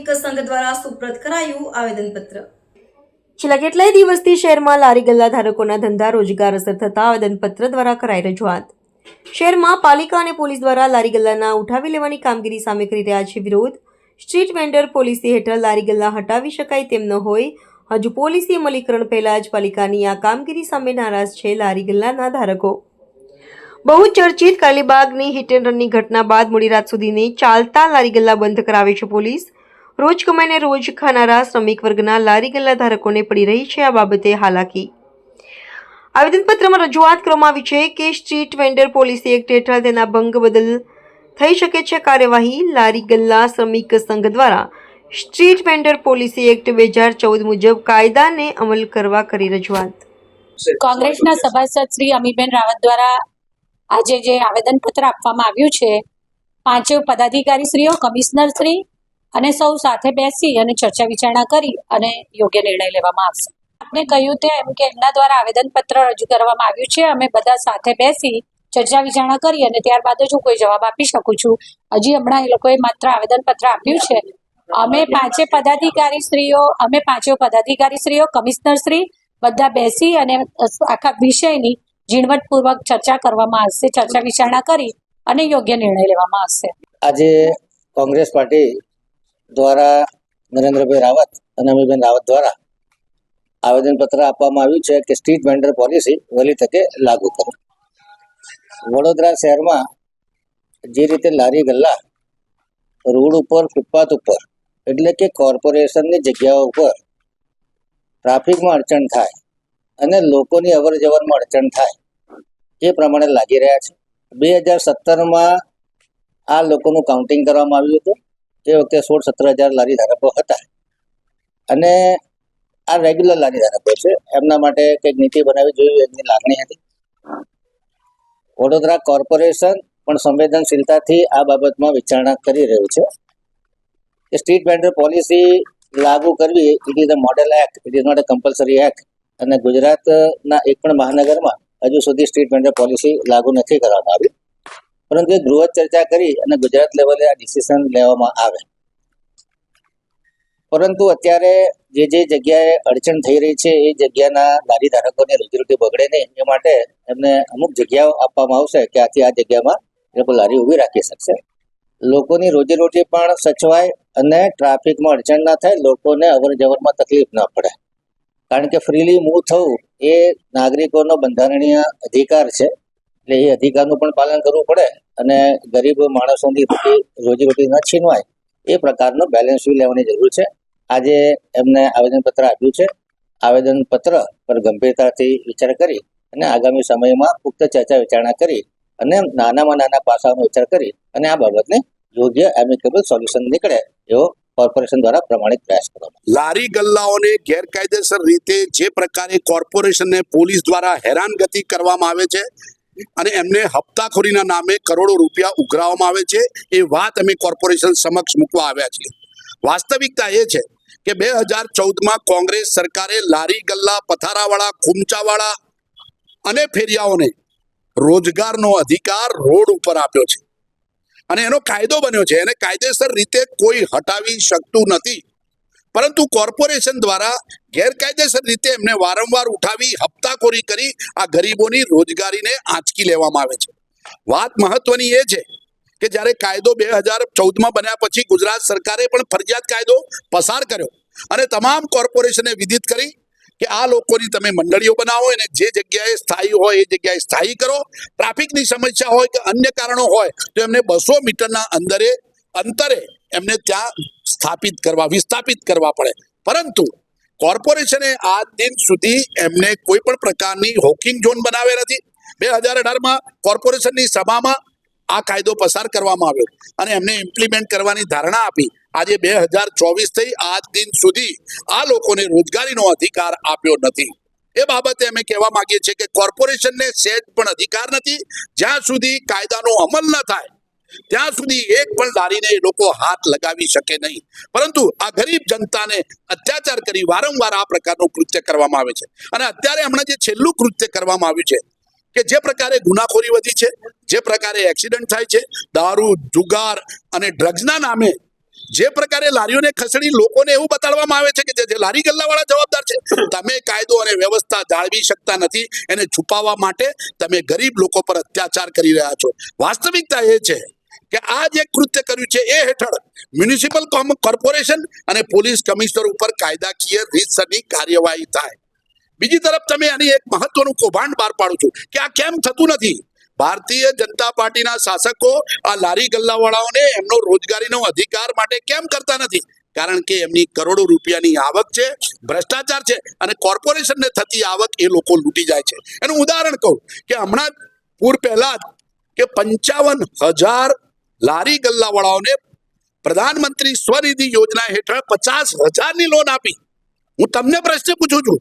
શ્રમિક સંઘ દ્વારા સુપ્રત કરાયું આવેદનપત્ર. છેલ્લા કેટલાય દિવસથી શહેરમાં લારી ગલ્લા ધારકોના ધંધા રોજગાર અસર થતા આવેદનપત્ર દ્વારા કરાઈ રજૂઆત. શહેરમાં પાલિકા અને પોલીસ દ્વારા લારી ગલ્લાના ઉઠાવી લેવાની કામગીરી સામે કરી રહ્યા છે વિરોધ. સ્ટ્રીટ વેન્ડર પોલિસી હેઠળ લારી ગલ્લા હટાવી શકાય તેમ ન હોય. હજુ પોલિસી અમલીકરણ પહેલા જ પાલિકાની આ કામગીરી સામે નારાજ છે લારી ગલ્લાના ધારકો. બહુ ચર્ચિત કાલીબાગની હિટ એન્ડ રનની ઘટના બાદ મોડી રાત સુધીની ચાલતા લારી ગલ્લા બંધ કરાવે છે પોલીસ. રોજ કમાઈને રોજ ખાનારા શ્રમિક વર્ગના લારી ગલ્લા ધારકોને પડી રહી છે આ બાબતે હાલાકી. આવેદનપત્રમાં રજૂઆત કરવામાં આવી છે કે સ્ટ્રીટ વેન્ડર પોલિસી એક્ટ હેઠળ તેના ભંગ બદલ થઈ શકે છે કાર્યવાહી. લારી ગલ્લા શ્રમિક સંઘ દ્વારા સ્ટ્રીટ વેન્ડર પોલિસી એક્ટ બે હજાર ચૌદ મુજબ કાયદાને અમલ કરવા કરી રજૂઆત. કોંગ્રેસના સભાસદ શ્રી અમીબેન રાવત દ્વારા આજે જે આવેદનપત્ર આપવામાં આવ્યું છે પાંચેય પદાધિકારીશ્રીઓ કમિશનરશ્રી અને સૌ સાથે બેસી અને ચર્ચા વિચારણા કરી અને યોગ્ય નિર્ણય લેવામાં આવશે. આપને કહ્યું તેમ કે એમના દ્વારા આવેદનપત્ર રજૂ કરવામાં આવ્યું છે. અમે બધા સાથે બેસી ચર્ચા વિચારણા કરી અને ત્યારબાદ જ હું કોઈ જવાબ આપી શકું છું. હજી હમણાં એ લોકોએ માત્ર આવેદનપત્ર આપ્યું છે. અમે પાંચે પદાધિકારી શ્રીઓ અમે પાંચે પદાધિકારી શ્રીઓ કમિશનર શ્રી બધા બેસી અને આખા વિષયની ઝીણવટપૂર્વક ચર્ચા કરવામાં આવશે, ચર્ચા વિચારણા કરી અને યોગ્ય નિર્ણય લેવામાં આવશે. આજે કોંગ્રેસ પાર્ટી દ્વારા નરેન્દ્રભાઈ રાવત અને અમીબેન રાવત દ્વારા આવેદનપત્ર આપવામાં આવ્યું છે કે સ્ટ્રીટ વેન્ડર પોલિસી વહેલી તકે લાગુ કરો. વડોદરા શહેરમાં જે રીતે લારી ગલ્લા, રોડ ઉપર, ફૂટપાથ ઉપર, એટલે કે કોર્પોરેશનની જગ્યાઓ ઉપર ટ્રાફિકમાં અડચણ થાય અને લોકોની અવર જવરમાં અડચણ થાય, એ પ્રમાણે લાગી રહ્યા છે. બે હજાર સત્તરમાં આ લોકોનું કાઉન્ટિંગ કરવામાં આવ્યું હતું. એ વખતે સોળ સત્તર હજાર લારી ધારકો હતા. અને આ રેગ્યુલર લારી ધારકો છે. એમના માટે કંઈક નીતિ બનાવવી જોઈએ, એમની લાગણી હતી. વડોદરા કોર્પોરેશન પણ સંવેદનશીલતાથી આ બાબતમાં વિચારણા કરી રહ્યું છે. કે સ્ટ્રીટ વેન્ડર પોલિસી લાગુ કરવી it is a model act it is not a compulsory act અને ગુજરાતના એક પણ મહાનગરમાં હજુ સુધી સ્ટ્રીટ વેન્ડર પોલિસી લાગુ નથી કરવામાં આવી. પરંતુ ગૃહ ચર્ચા કરી અને ગુજરાત લેવલે આ ડિસિઝન લેવામાં આવે. પરંતુ અત્યારે જે જે જગ્યાએ અડચણ થઈ રહી છે, એ જગ્યાના લારી ધારકોને રોજીરોટી બગડે નહીં. એ માટે એમને અમુક જગ્યાઓ આપવામાં આવશે કે આથી આ જગ્યામાં એ લોકો લારી ઊભી રાખી શકશે. લોકોની રોજીરોટી પણ સચવાય અને ટ્રાફિકમાં અડચણ ના થાય, લોકોને અવર જવરમાં તકલીફ ન પડે. કારણ કે ફ્રીલી મૂવ થવું એ નાગરિકોનો બંધારણીય અધિકાર છે. એટલે એ અધિકારનું પણ પાલન કરવું પડે અને ગરીબ માણસોની રોટી રોજીરોટી ન છીનવાય એ પ્રકારનો બેલેન્સ વ્યૂ લેવાની જરૂર છે. આજે એમને આવેદનપત્ર આપ્યું છે. આવેદનપત્ર પર ગંભીરતાથી વિચાર કરી અને આગામી સમયમાં પુખ્ત ચર્ચા વિચારણા કરી અને નાનામાં નાના પાસાઓનો વિચાર કરી અને આ બાબતને યોગ્ય એમિકેબલ સોલ્યુશન નીકળે એવો કોર્પોરેશન દ્વારા પ્રમાણિત પ્રયાસ કરવામાં લારી ગલ્લાઓને ગેરકાયદેસર રીતે જે પ્રકારે કોર્પોરેશનને પોલીસ દ્વારા હેરાનગતિ કરવામાં આવે છે અને એમને હપ્તાખોરીના નામે કરોડો રૂપિયા ઉઘરાવવામાં આવે છે. એ વાત અમે કોર્પોરેશન સમક્ષ મૂકવા આવ્યા છીએ. વાસ્તવિકતા એ છે કે બે હજાર ચૌદમાં કોંગ્રેસ સરકારે લારી ગલ્લા, પથારાવાળા, ખૂમચાવાળા અને ફેરિયાઓને રોજગારનો અધિકાર રોડ ઉપર આપ્યો છે. અને એનો કાયદો બન્યો છે. એને કાયદેસર રીતે કોઈ હટાવી શકતું નથી. પરંતુ કોર્પોરેશન દ્વારા ગેરકાયદેસર રીતે એમને વારંવાર ઉઠાવી, હપ્તાખોરી કરી આ ગરીબોની રોજગારીને આંચકી લેવામાં આવે છે. વાત મહત્વની એ છે કે જ્યારે કાયદો બે હજાર ચૌદમાં બન્યા પછી ગુજરાત સરકારે પણ ફરજિયાત કાયદો પસાર કર્યો અને તમામ કોર્પોરેશને વિધિત કરી કે આ લોકોની તમે મંડળીઓ બનાવો અને જે જગ્યાએ સ્થાયી હોય એ જગ્યાએ સ્થાયી કરો. ટ્રાફિકની સમસ્યા હોય કે અન્ય કારણો હોય તો એમને બસો મીટરના અંદરે, અંતરે એમને ત્યાં સ્થાપિત કરવા, વિસ્થાપિત કરવા પડે. પરંતુ કોર્પોરેશને આજ દિન સુધી એમને કોઈ પણ પ્રકારની હોકિંગ ઝોન બનાવે નથી. બે હજાર અઢારમાં કોર્પોરેશનની સભામાં આ કાયદો પસાર કરવામાં આવ્યો અને એમને ઇમ્પ્લિમેન્ટ કરવાની ધારણા આપી. આજે બે હજાર ચોવીસ થઈ આજ દિન સુધી આ લોકોને રોજગારીનો અધિકાર આપ્યો નથી. એ બાબતે અમે કહેવા માંગીએ છીએ કે કોર્પોરેશનને સેજ પણ અધિકાર નથી. જ્યાં સુધી કાયદાનો અમલ ન થાય ત્યાં સુધી એક પણ લારીને લોકો હાથ લગાવી શકે નહીં. પરંતુ આ ગરીબ જનતાને અત્યાચાર કરી વારંવાર આ પ્રકારનું કૃત્ય કરવામાં આવે છે. અને અત્યારે હમણાં જે છેલ્લું કૃત્ય કરવામાં આવ્યું છે, કે જે પ્રકારે ગુનાખોરી વધી છે, જે પ્રકારે એક્સિડન્ટ થાય છે, દારૂ, જુગાર અને ડ્રગ્સના નામે જે પ્રકારે લારીઓને ખસેડી લોકોને એવું બતાડવામાં આવે છે કે જે લારી ગલ્લાવાળા જવાબદાર છે. તમે કાયદો અને વ્યવસ્થા જાળવી શકતા નથી, એને છુપાવવા માટે તમે ગરીબ લોકો પર અત્યાચાર કરી રહ્યા છો. વાસ્તવિકતા એ છે કે આ જે કૃત્ય કર્યું છે એ હેઠળ મ્યુનિસિપલ કોર્પોરેશન અને પોલીસ કમિશનર ઉપર કાયદાકીય રીતસરની કાર્યવાહી થાય. બીજી તરફ તમે આની એક મહત્વનું કૌભાંડ બહાર પાડો છો કે આ કેમ થતું નથી? ભારતીય જનતા પાર્ટીના શાસકો આ લારી ગલ્લાવાળાઓને એમનો રોજગારીનો અધિકાર માટે કેમ કરતા નથી? કારણ કે એમની કરોડો રૂપિયાની આવક છે, ભ્રષ્ટાચાર છે અને કોર્પોરેશનને થતી આવક એ લોકો લૂંટી જાય છે. એનું ઉદાહરણ કહું કે હમણાં પૂર પહેલા કે પંચાવન હજાર લારી ગલ્લાવાળાઓને પ્રધાનમંત્રી સ્વનિધિ યોજના હેઠળ પચાસ હજારની લોન આપી. હું તમને પ્રશ્ન પૂછું છું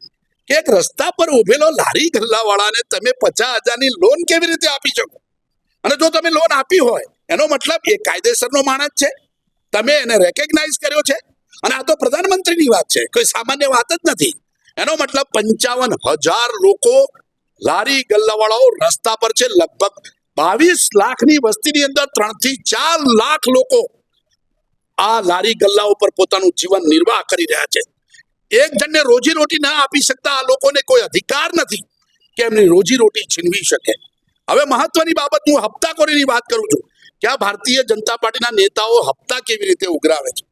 કે એક રસ્તા પર ઉભેલો લારી ગલ્લાવાળાને તમે પચાસ હજારની લોન કેવી રીતે આપી શકો? અને જો તમે લોન આપી હોય, એનો મતલબ એ કાયદેસરનો માણસ છે. તમે એને રેકેગ્નાઇઝ કર્યો છે. અને આ તો પ્રધાનમંત્રીની વાત છે, કોઈ સામાન્ય વાત જ નથી. એનો મતલબ પંચાવન હજાર લોકો લારી ગલ્લાવાળાઓ રસ્તા પર છે, લગભગ બાવીસ લાખની વસ્તીની અંદર ત્રણથી ચાર લાખ લોકો આ લારી ગલ્લા ઉપર પોતાનું જીવન નિર્વાહ કરી રહ્યા છે. એક જણને રોજી રોટી ના આપી શકતા આ લોકોને કોઈ અધિકાર નથી કે એમની રોજી રોટી છીનવી શકે. હવે મહત્વની બાબત હું હપ્તાખોરીની વાત કરું છું કે આ ભારતીય જનતા પાર્ટીના નેતાઓ હપ્તા કેવી રીતે ઉઘરાવે છે?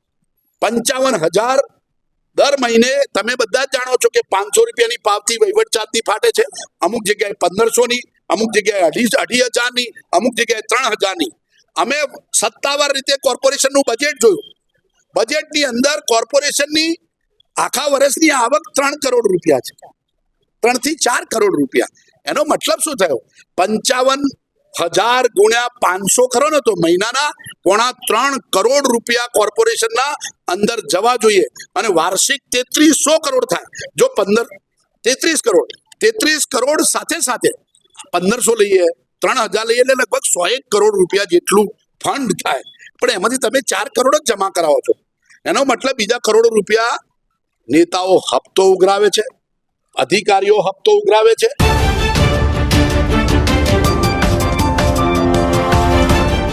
પંચાવન હજાર દર મહિને તમે બધા જ જાણો છો કે પાંચસો રૂપિયાની પાવતી વહીવટ ચાર્જની ફાટે છે. અમુક જગ્યાએ પંદરસો ની અમુક જગ્યાએ અઢી અઢી હજારની, અમુક જગ્યાએ ત્રણ હજારની. અમે સત્તાવાર રીતે કોર્પોરેશનનું બજેટ જોયું. બજેટની અંદર કોર્પોરેશનની આખા વર્ષની આવક ત્રણ કરોડ રૂપિયા છે. ત્રણથી ચાર કરોડ રૂપિયા. એનો મતલબ શું થયો? પંચાવન હજાર ગુણ્યા પાંચસો ખરો ને તો મહિનાના પોણા ત્રણ કરોડ રૂપિયા કોર્પોરેશનના અંદર જવા જોઈએ. અને વાર્ષિક તેત્રીસો કરોડ થાય. જો પંદર તેત્રીસ કરોડ. તેત્રીસ કરોડ સાથે સાથે પંદરસો લઈએ, ત્રણ હજાર લઈએ એટલે લગભગ સો એક કરોડ રૂપિયા જેટલું ફંડ થાય. પણ એમાંથી તમે ચાર કરોડ જ જમા કરાવો છો. એનો મતલબ બીજા કરોડો રૂપિયા નેતાઓ હપ્તો ઉઘરાવે છે, અધિકારીઓ હપ્તો ઉઘરાવે છે.